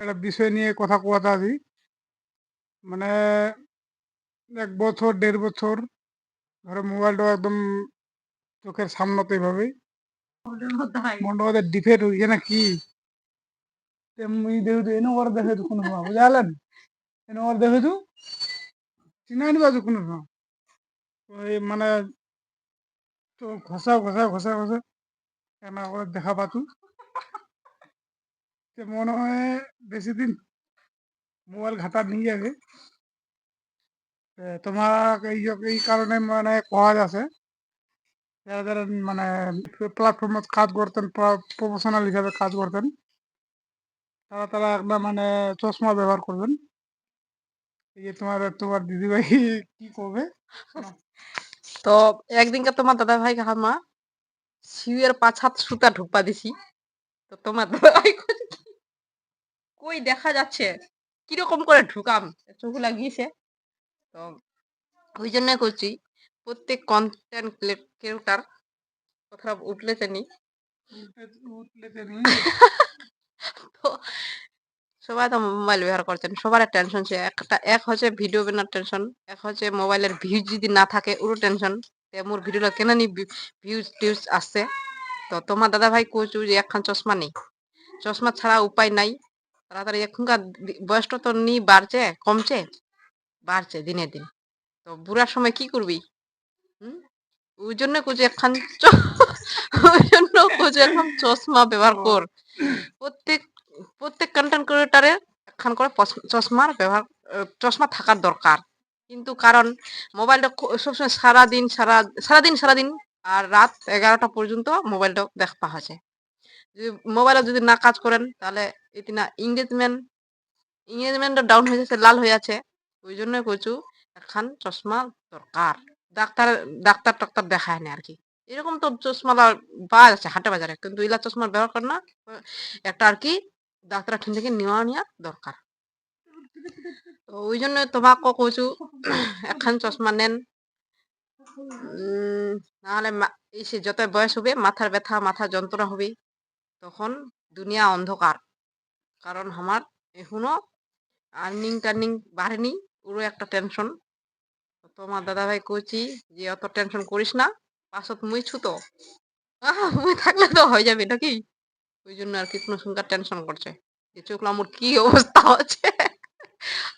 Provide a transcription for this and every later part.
একটা বিষয় নিয়ে কথা কোয়াতে আছি মানে এক বছর, দেড় বছর ধরো মোবাইলটা একদম চোখের সামনেতে এইভাবে মনটা ওদের ডিফেক্ট হয়ে না কি? তেমনি দেখু এনে ওরা দেখে তো কোনো সময় বুঝালেন এনে ওরা দেখে তো চিনাই নিবা কোনো সময়। মানে তো ঘষা ঘষা ঘষা ঘষা, কেন দেখা পাতু? তো মনে হয় বেশি দিন মোবাইল ঘাটা নিয়ে যাবে। তোমাকে এই এই কারণে মানে পাওয়া আছে। যারা যারা মানে প্ল্যাটফর্মে কাজ করতেন প্রফেশনাল হিসাবে কাজ করতেন, তারা তারা একটা মানে চশমা ব্যবহার করবেন। এই যে তোমার তোমার দিদিভাই কি করবে? তো একদিনকে তোমার দাদা ভাই মা শিউয়ের পাঁচ হাত সুতা ঢুকপা দিছি। তো তোমার দাদা ভাই কই দেখা যাচ্ছে। কীরকম করে ঢুকাম? চোখ লাগিয়েছে। তো ওই জন্য করছি। প্রত্যেক কন্টেন্ট ক্রিয়েটার কথা উঠলে জানি তো সবাই তো মোবাইল ব্যবহার করছেন। সবার টেনশন সে একটা এক হচ্ছে ভিডিও বানার টেনশন এক হচ্ছে মোবাইলের ভিউজ যদি না থাকে ওরও টেনশন মোর ভিডিওটা কেন নি ভিউজ টিউজ আসছে? তো তোমার দাদা ভাই কইছু যে একখান চশমা নেই। চশমা ছাড়া উপায় নাই। তাড়াতাড়ি এখনকার বয়সটা তো নি বাড়ছে কমছে? বাড়ছে দিনে দিন। তো বুড়ার সময় কি করবি? হুম? ওই জন্য কুচি একখান ওই জন্য কুচি এখন চশমা ব্যবহার কর। প্রত্যেক প্রত্যেক কন্টেন্ট ক্রিয়েটারের একখান করে চশমার ব্যবহার চশমা থাকার দরকার। কিন্তু কারণ মোবাইলটা সবসময় সারাদিন সারা সারাদিন সারাদিন আর রাত এগারোটা পর্যন্ত মোবাইলটা দেখা হচ্ছে যদি মোবাইলে যদি না কাজ করেন, তাহলে এটি না ইংরেজমেন্ট ইংরেজমেন্টটা ডাউন হয়ে যাচ্ছে, লাল হয়ে আছে ওই জন্য কইছু একখান চশমা দরকার। ডাক্তার ডাক্তার টাক্তার দেখায় না আর কি এরকম তো চশমা পাওয়া যাচ্ছে হাটে বাজারে, কিন্তু ইলা চশমা ব্যবহার করে না। একটা আর কি ডাক্তার ঠান থেকে নেওয়া নেওয়া দরকার। তো ওই জন্য তোমাকে কইছু একখান চশমা নেন। নাহলে এই সে যত বয়স হবে, মাথার ব্যথা মাথা যন্ত্রণা হবে। তখন দুনিয়া অন্ধকার। কারণ আমার এখনও আর্নিং টার্নিং বাড়েনি, পুরো একটা টেনশন তোমার দাদা ভাই কইছি যে, অত টেনশন করিস না পাশত মুই ছুতো। মুই থাকলে তো হয়ে যাবে নাকি? ওই জন্য আর কি কোনো সংখ্যার টেনশন করছে। যে চোখ আমার কি অবস্থা হচ্ছে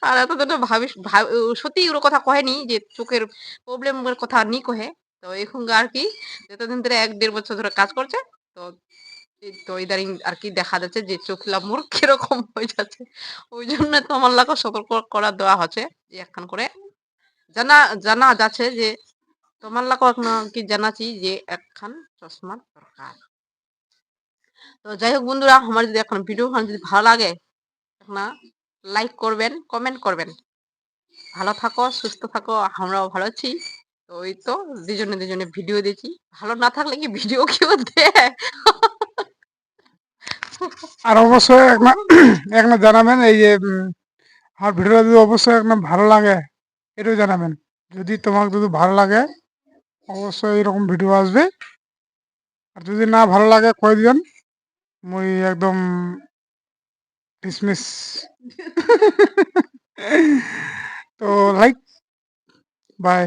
আর এত এতদিন ভাবিস ভাব- সত্যি ওর কথা কহেনি যে, চোখের প্রবলেমের কথা নি কহে। তো এখন আর কি যতদিন ধরে এক দেড় বছর ধরে কাজ করছে। তো তো ইদারিং আর কি দেখা যাচ্ছে যে চোখ মোর কীরকম হয়ে যাচ্ছে। ওই জন্য তো আমার লাগা সতর্ক করা দেওয়া হচ্ছে যে একখান করে। জানা জানা যাচ্ছে যে তোমার লাগা কি জানাচ্ছি যে একখান চশমার দরকার। তো যাই হোক বন্ধুরা, আমার যদি এখন ভিডিও যদি ভালো লাগে না লাইক করবেন কমেন্ট করবেন। ভালো থাকো, সুস্থ থাকো, আমরাও ভালো আছি। তো ওই তো দুজনে দুজনে ভিডিও দিচ্ছি ভালো না থাকলে কি ভিডিও কেউ দেয়? আর অবশ্যই একটা একটা জানাবেন এই যে আমার ভিডিওটা যদি অবশ্যই একটা ভালো লাগে এটাও জানাবেন। যদি তোমাকে যদি ভালো লাগে অবশ্যই এরকম ভিডিও আসবে। আর যদি না ভালো লাগে কয়ে দিবেন? মুই একদম ডিসমিস তো লাইক বাই